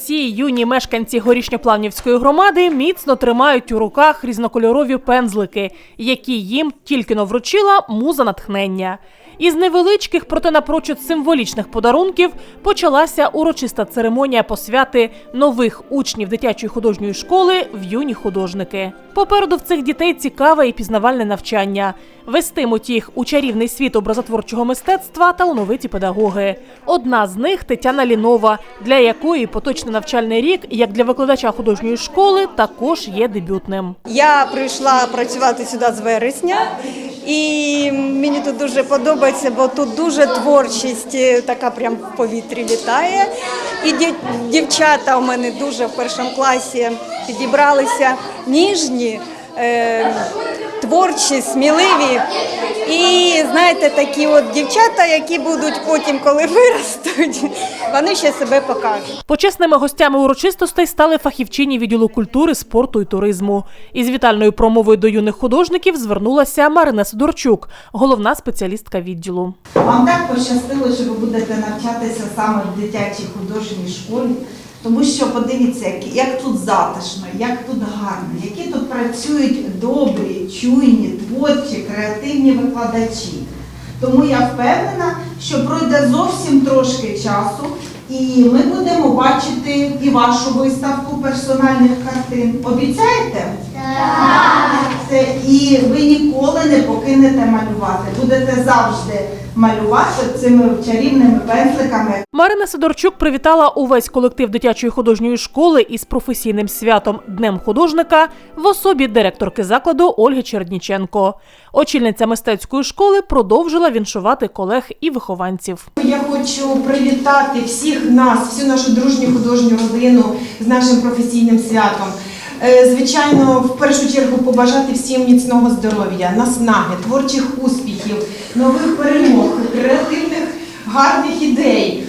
Ці юні мешканці горішньоплавнівської громади міцно тримають у руках різнокольорові пензлики, які їм тільки но вручила муза натхнення. Із невеличких, проте напрочуд символічних подарунків почалася урочиста церемонія посвяти нових учнів дитячої художньої школи в юні художники. Попереду в цих дітей цікаве і пізнавальне навчання. Вестимуть їх у чарівний світ образотворчого мистецтва талановиті педагоги. Одна з них Тетяна Лінова, для якої поточний навчальний рік, як для викладача художньої школи, також є дебютним. Я прийшла працювати сюди з вересня, і мені тут дуже подобається, бо тут дуже творчість е, така прям в повітрі літає. І дівчата у мене дуже в першому класі підібралися ніжні, е, творчі, сміливі. І знаєте, такі от дівчата, які будуть потім, коли виростуть, вони ще себе покажуть. Почесними гостями урочистостей стали фахівчині відділу культури, спорту і туризму. Із вітальною промовою до юних художників звернулася Марина Сидорчук, головна спеціалістка відділу. Вам так пощастило, що ви будете навчатися саме в дитячій художній школі, тому що подивіться, як, тут затишно, як тут гарно, які тут працюють добрі, чуйні, творчі, креативні викладачі. Тому я впевнена, що пройде зовсім трошки часу, і ми будемо бачити і вашу виставку персональних картин. Обіцяєте? Це і ви ніколи не покинете малювати. Будете завжди малювати цими чарівними пензликами. Марина Сидорчук привітала увесь колектив дитячої художньої школи із професійним святом Днем художника в особі директорки закладу Ольги Черніченко. Очільниця мистецької школи продовжила віншувати колег і вихованців. Я хочу привітати всіх нас, всю нашу дружню художню родину з нашим професійним святом. Е, Звичайно, в першу чергу побажати всім міцного здоров'я, наснаги, творчих успіхів, нових перемог, креативних, гарних ідей.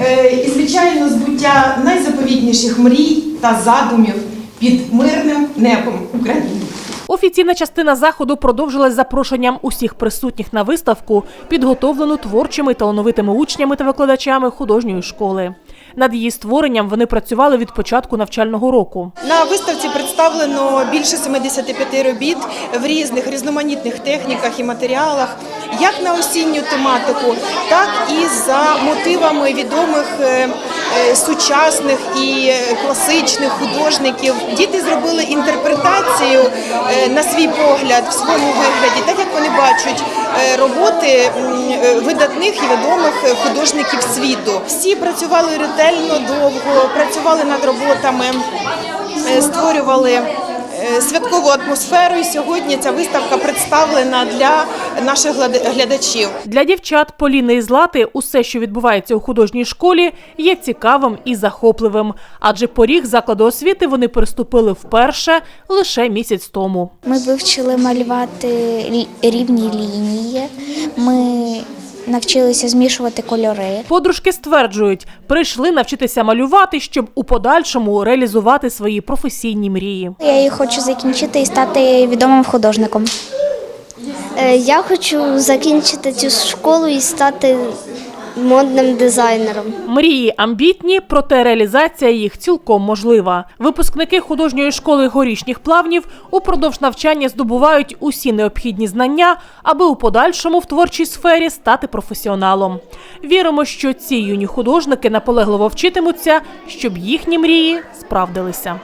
Е, І, звичайно, збуття найзаповітніших мрій та задумів під мирним небом України. Офіційна частина заходу продовжилась запрошенням усіх присутніх на виставку, підготовлену творчими талановитими учнями та викладачами художньої школи. Над її створенням вони працювали від початку навчального року. На виставці представлено більше 75 робіт в різних різноманітних техніках і матеріалах, як на осінню тематику, так і за мотивами відомих е, е, сучасних і класичних художників. Діти зробили інтерпретацію е, на свій погляд в своєму вигляді, так як вони бачать е, роботи е, видатних і відомих е, художників світу. Всі працювали ретельно, довго, працювали над роботами, е, створювали е, святкову атмосферу. І сьогодні ця виставка представлена для наших глядачів. Для дівчат Поліни і Злати усе, що відбувається у художній школі, є цікавим і захопливим, адже поріг закладу освіти вони переступили вперше лише місяць тому. Ми вивчили малювати рівні лінії. Ми навчилися змішувати кольори. Подружки стверджують, прийшли навчитися малювати, щоб у подальшому реалізувати свої професійні мрії. Я її хочу закінчити і стати відомим художником. Е, Я хочу закінчити цю школу і стати модним дизайнером. Мрії амбітні, проте реалізація їх цілком можлива. Випускники художньої школи горішніх плавнів упродовж навчання здобувають усі необхідні знання, аби у подальшому в творчій сфері стати професіоналом. Віримо, що ці юні художники наполегливо вчитимуться, щоб їхні мрії справдилися.